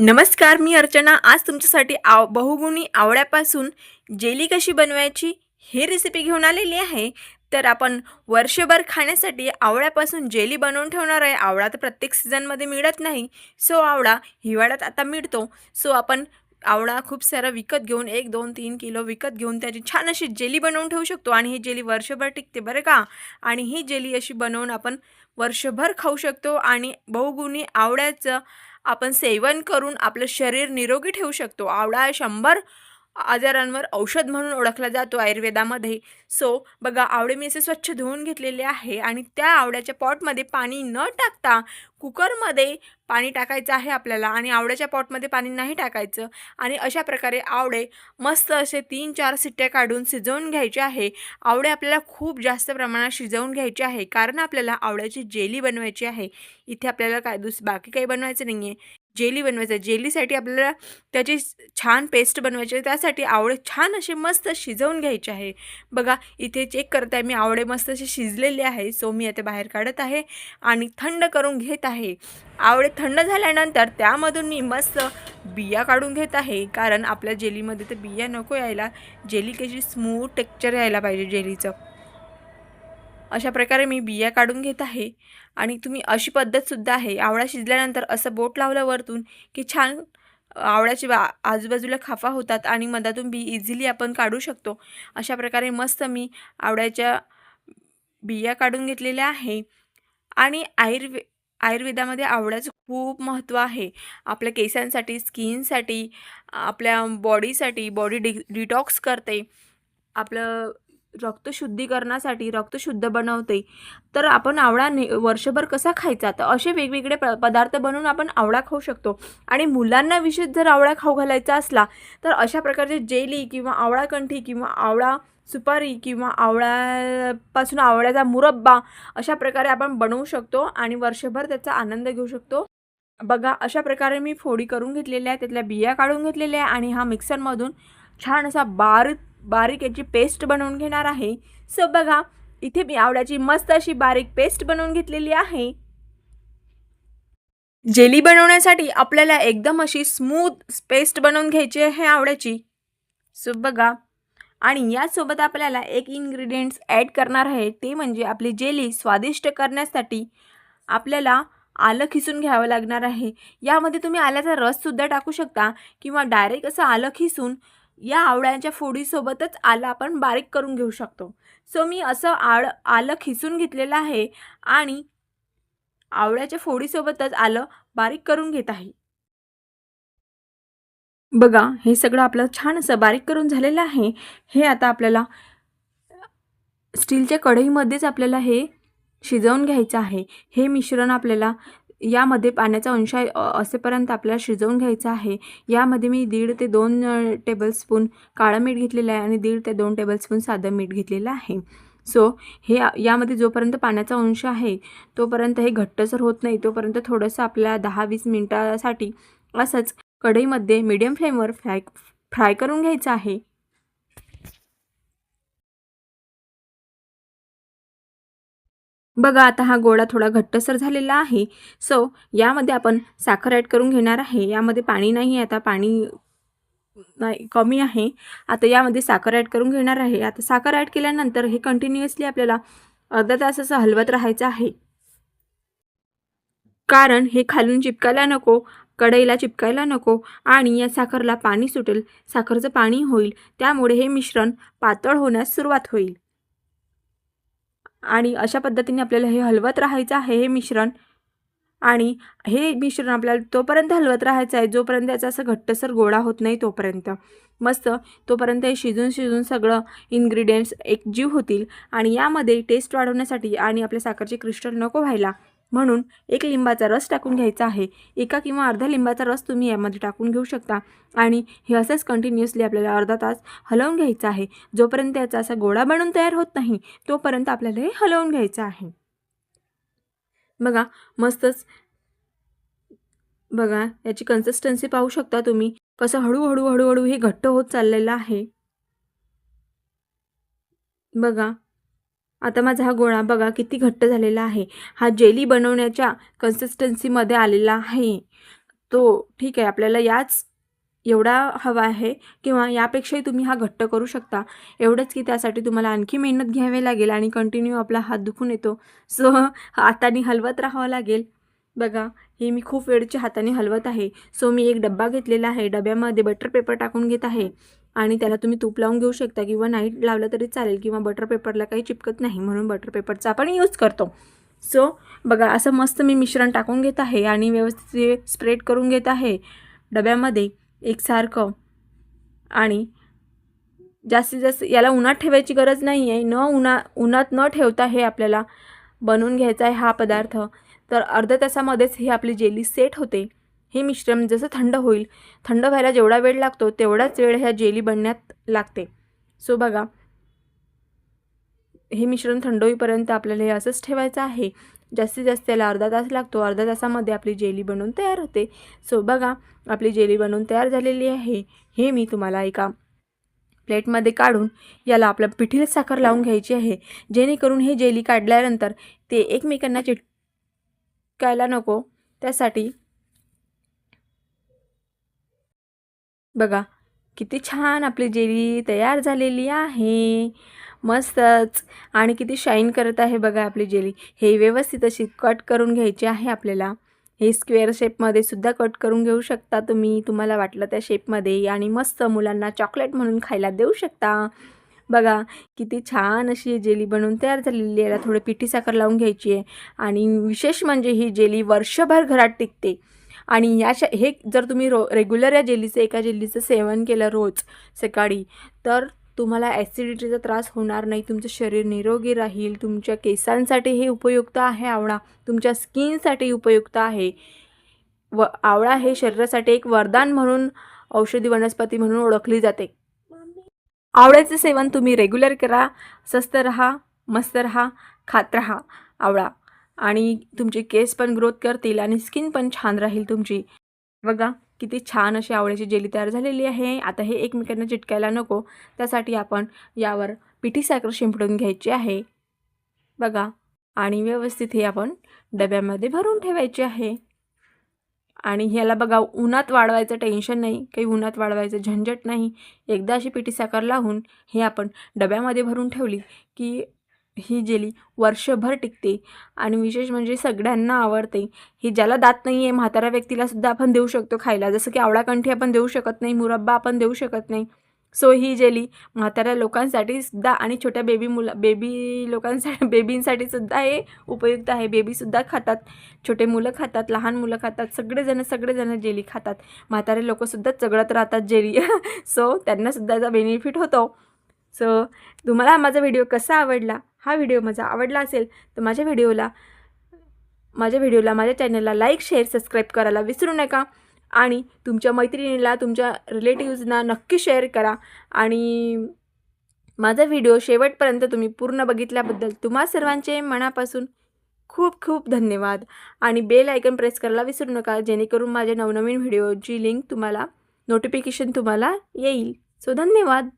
नमस्कार मी अर्चना. आज तुमच्यासाठी आव बहुगुणी आवळ्यापासून जेली कशी बनवायची ही रेसिपी घेऊन आलेली आहे. तर आपण वर्षभर खाण्यासाठी आवळ्यापासून जेली बनवून ठेवणार आहे. आवळा तर प्रत्येक सीझनमध्ये मिळत नाही. सो आवळा हिवाळ्यात आता मिळतो. सो आपण आवळा खूप सारा विकत घेऊन एक दोन तीन किलो विकत घेऊन त्याची छान अशी जेली बनवून ठेवू शकतो. आणि ही जेली वर्षभर टिकते बरं का? आणि ही जेली अशी बनवून आपण वर्षभर खाऊ शकतो. आणि बहुगुणी आवळ्याचं आपण सेवन करून आपलं शरीर निरोगी ठेवू शकतो. आवळा शंभर आजारांवर औषध म्हणून ओळखला जातो आयुर्वेदामध्ये. सो बघा आवळे मी असे स्वच्छ धुवून घेतलेले आहे आणि त्या आवळ्याच्या पॉटमध्ये पाणी न टाकता कुकरमध्ये पाणी टाकायचं आहे आपल्याला आणि आवड्याच्या पॉटमध्ये पाणी नाही टाकायचं. आणि अशा प्रकारे आवडे मस्त असे तीन चार सिट्ट्या काढून शिजवून घ्यायचे आहे. आवडे आपल्याला खूप जास्त प्रमाणात शिजवून घ्यायचे आहे. कारण आपल्याला आवड्याची जेली बनवायची आहे. इथे आपल्याला काय दुस बाकी काही बनवायचं नाही आहे जेली बनवायचं आहे. जेलीसाठी आपल्याला त्याची छान पेस्ट बनवायची आहे. त्यासाठी आवळे छान असे मस्त शिजवून घ्यायचे आहे. बघा इथे चेक करत आहे मी आवळे मस्त असे शिजलेले आहे. सो मी आता बाहेर काढत आहे आणि थंड करून घेत आहे. आवळे थंड झाल्यानंतर त्यामधून मी मस्त बिया काढून घेत आहे. कारण आपल्या जेलीमध्ये तर बिया नको यायला. जेली कशी स्मूथ टेक्चर यायला पाहिजे जेलीचं. अशा प्रकारे मी बिया काढून घेत आहे. आणि तुम्ही अशी पद्धतसुद्धा आहे. आवळा शिजल्यानंतर असं बोट लावलं वरतून की छान आवळ्याची बा आजूबाजूला खाफा होतात आणि मधातून बी इझिली आपण काढू शकतो. अशा प्रकारे मस्त मी आवळ्याच्या बिया काढून घेतलेल्या आहे. आणि आयुर्वे आयुर्वेदामध्ये आवळ्याचं खूप महत्त्व आहे. आपल्या केसांसाठी स्किनसाठी आपल्या बॉडीसाठी बॉडी डि डिटॉक्स करते. आपलं रक्तशुद्धीकरणासाठी रक्तशुद्ध बनवते. तर आपण आवळा ने वर्षभर कसा खायचा? तर असे वेगवेगळे प पदार्थ बनवून आपण आवळा खाऊ शकतो. आणि मुलांना विशेष जर आवळा खाऊ घालायचा असला तर अशा प्रकारचे जेली किंवा आवळा कंठी किंवा आवळा सुपारी किंवा आवळ्यापासून आवळ्याचा मुरब्बा अशा प्रकारे आपण बनवू शकतो आणि वर्षभर त्याचा आनंद घेऊ शकतो. बघा अशा प्रकारे मी फोडी करून घेतलेल्या आहे त्यातल्या बिया काढून घेतलेल्या आहे आणि हा मिक्सरमधून छान असा बारीक बारीक याची पेस्ट बनवून घेणार आहे. सो बघा इथे मी आवळ्याची मस्त अशी बारीक पेस्ट बनवून घेतलेली आहे. जेली बनवण्यासाठी आपल्याला एकदम अशी स्मूथ पेस्ट बनवून घ्यायची आहे आवळ्याची. सो बघा आणि यासोबत आपल्याला एक इन्ग्रेडियंट्स ॲड करणार आहे ते म्हणजे आपली जेली स्वादिष्ट करण्यासाठी आपल्याला आलं खिसून घ्यावं लागणार आहे. यामध्ये तुम्ही आल्याचा रससुद्धा टाकू शकता किंवा डायरेक्ट असं आलं खिसून या आवळ्याच्या फोडीसोबतच आलं आपण बारीक करून घेऊ शकतो. सो मी असं आळ आलं खिसून घेतलेलं आहे आणि आवळ्याच्या फोडीसोबतच आलं बारीक करून घेत आहे. बघा हे सगळं आपलं छान असं बारीक करून झालेलं आहे. हे आता आपल्याला स्टीलच्या कढईमध्येच आपल्याला हे शिजवून घ्यायचं आहे. हे मिश्रण आपल्याला यामध्ये पाण्याचा अंश आहे, असेपर्यंत आपल्याला शिजवून घ्यायचं आहे. यामध्ये मी दीड ते दोन टेबलस्पून काळं मीठ घेतलेलं आहे आणि दीड ते दोन टेबलस्पून साधं मीठ घेतलेलं आहे. सो हे यामध्ये जोपर्यंत पाण्याचा अंश आहे तोपर्यंत हे घट्टसर होत नाही. तोपर्यंत थोडंसं आपल्याला दहा वीस मिनटासाठी असंच कढईमध्ये मीडियम फ्लेमवर फ्राय फ्राय करून घ्यायचं आहे. बघा आता हा गोळा थोडा घट्टसर झालेला आहे. सो यामध्ये आपण साखर ॲड करून घेणार आहे. यामध्ये पाणी नाही आता पाणी नाही कमी आहे. आता यामध्ये साखर ॲड करून घेणार आहे. आता साखर ॲड केल्यानंतर हे कंटिन्युअसली आपल्याला अर्धा तास असं हलवत राहायचं आहे. कारण हे खालून चिपकायला नको कढईला चिपकायला नको आणि या साखरला पाणी सुटेल. साखरचं पाणी होईल. त्यामुळे हे मिश्रण पातळ होण्यास सुरुवात होईल. आणि अशा पद्धतीने आपल्याला हे हलवत राहायचं आहे हे मिश्रण. आणि हे मिश्रण आपल्याला तोपर्यंत हलवत राहायचं आहे जोपर्यंत याचा असं घट्टसर गोळा होत नाही तोपर्यंत. मस्त. तोपर्यंत हे शिजून शिजून सगळं इन्ग्रेडियंट्स एकजीव होतील. आणि यामध्ये टेस्ट वाढवण्यासाठी आणि आपल्या साखरचे क्रिस्टल नको व्हायला. म्हणून एक लिंबाचा रस टाकून घ्यायचा आहे. एका किंवा अर्धा लिंबाचा रस तुम्ही यामध्ये टाकून घेऊ शकता. आणि हे असंच कंटिन्युअसली आपल्याला अर्धा तास हलवून घ्यायचं आहे. जोपर्यंत याचा असा गोळा बनून तयार होत नाही तोपर्यंत आपल्याला हे हलवून घ्यायचं आहे. बघा मस्तच. बघा याची कन्सिस्टन्सी पाहू शकता तुम्ही. कसं हळूहळू हळूहळू हे घट्ट होत चाललेलं आहे. बघा. आता माझा हा गोळा बघा किती घट्ट झालेला आहे. हा जेली बनवण्याच्या कन्सिस्टन्सीमध्ये आलेला आहे. तो ठीक आहे आपल्याला याच एवढा हवा आहे किंवा यापेक्षाही तुम्ही हा घट्ट करू शकता. एवढंच की त्यासाठी तुम्हाला आणखी मेहनत घ्यावी लागेल आणि कंटिन्यू आपला हात दुखून येतो. सो हाताने हलवत राहावं लागेल. बघा हे मी खूप वेळच्या हाताने हलवत आहे. सो मी एक डब्बा घेतलेला आहे. डब्यामध्ये बटर पेपर टाकून घेत आहे. आणि त्याला तुम्ही तूप लावून घेऊ शकता किंवा नाही लावलं तरी चालेल किंवा बटर पेपरला काही चिपकत नाही म्हणून बटर पेपरचा आपण यूज करतो. सो बघा असं मस्त मी मिश्रण टाकून घेत आहे आणि व्यवस्थित स्प्रेड करून घेत आहे. डब्यामध्ये एकसारखं. आणि जास्तीत जास्त याला उन्हात ठेवायची गरज नाही आहे न उन्हा उन्हात न ठेवता हे आपल्याला बनवून घ्यायचा आहे हा पदार्थ. तर अर्ध्या तासामध्येच ही आपली जेली सेट होते. हे मिश्रण जसं थंड होईल थंड व्हायला जेवढा वेळ लागतो तेवढाच वेळ ह्या जेली बनण्यात लागते. सो बघा. हे मिश्रण थंड होईपर्यंत आपल्याला हे असंच ठेवायचं आहे. जास्तीत जास्त त्याला अर्धा तास लागतो. अर्धा तासामध्ये आपली जेली बनवून तयार होते. सो बघा. आपली जेली बनवून तयार झालेली आहे. हे मी तुम्हाला एका प्लेटमध्ये काढून याला आपलं पिठीला साखर लावून घ्यायची आहे. जेणेकरून हे जेली काढल्यानंतर ते एकमेकांना चिटकायला नको. त्यासाठी बघा किती छान आपली जेली तयार झालेली आहे. मस्तच. आणि किती शाईन करत आहे बघा आपली जेली. हे व्यवस्थित अशी कट करून घ्यायची आहे आपल्याला. हे स्क्वेअर शेपमध्ये सुद्धा कट करून घेऊ शकता तुम्ही. तुम्हाला वाटलं त्या शेपमध्ये आणि मस्त मुलांना चॉकलेट म्हणून खायला देऊ शकता. बघा किती छान अशी जेली बनवून तयार झालेली आहे. थोडं पिठी साखर लावून घ्यायची आहे. आणि विशेष म्हणजे ही जेली वर्षभर घरात टिकते. आणि या श हे जर तुम्ही रो रेग्युलर या जेलीचं एका जेलीचं सेवन केलं रोज सकाळी तर तुम्हाला ॲसिडिटीचा त्रास होणार नाही तुमचं शरीर निरोगी राहील तुमच्या केसांसाठी हे उपयुक्त आहे आवळा तुमच्या स्किनसाठी उपयुक्त आहे. व आवळा हे शरीरासाठी एक वरदान म्हणून औषधी वनस्पती म्हणून ओळखली जाते. आवळ्याचं सेवन तुम्ही रेग्युलर करा स्वस्त रहा मस्त रहा खात रहा आवळा. आणि तुमचे केस पण ग्रोथ करतील आणि स्किन पण छान राहील तुमची. बघा किती छान अशी आवळ्याची जेली तयार झालेली आहे. आता हे एकमेकांना चिटकायला नको. त्यासाठी आपण यावर पिठी साखर शिंपडून घ्यायची आहे. बघा आणि व्यवस्थित हे आपण डब्यामध्ये भरून ठेवायचे आहे. आणि ह्याला बघा उन्हात वाढवायचं टेन्शन नाही काही उन्हात वाढवायचं झंझट नाही. एकदा अशी पिठी साखर लावून हे आपण डब्यामध्ये भरून ठेवली की ही जेली वर्षभर टिकते. आणि विशेष म्हणजे सगळ्यांना आवडते. ही ज्याला दात नाही आहे म्हाताऱ्या व्यक्तीला सुद्धा आपण देऊ शकतो खायला. जसं की आवळाकंठी आपण देऊ शकत नाही मुरब्बा आपण देऊ शकत नाही. सो ही जेली म्हाताऱ्या लोकांसाठी सुद्धा आणि छोट्या बेबी मुलं बेबी लोकांसाठी बेबींसाठी सुद्धा हे उपयुक्त आहे. बेबीसुद्धा खातात. छोटे मुलं खातात लहान मुलं खातात सगळेजण सगळेजण जेली खातात. म्हातारे लोकंसुद्धा चगळत राहतात जेली. सो त्यांनासुद्धा याचा बेनिफिट होतो. सो तुम्हाला माझा व्हिडिओ कसा आवडला? हा व्हिडिओ माझा आवडला असेल तर माझ्या व्हिडिओला माझ्या व्हिडिओला माझ्या चॅनलला लाईक शेअर सबस्क्राईब करायला विसरू नका. आणि तुमच्या मैत्रिणीला तुमच्या रिलेटिव्जना नक्की शेअर करा. आणि माझा व्हिडिओ शेवटपर्यंत तुम्ही पूर्ण बघितल्याबद्दल तुम्हा सर्वांचे मनापासून खूप खूप धन्यवाद. आणि बेल आयकन प्रेस करायला विसरू नका जेणेकरून माझ्या नवनवीन व्हिडिओची लिंक तुम्हाला नोटिफिकेशन तुम्हाला येईल. सो धन्यवाद.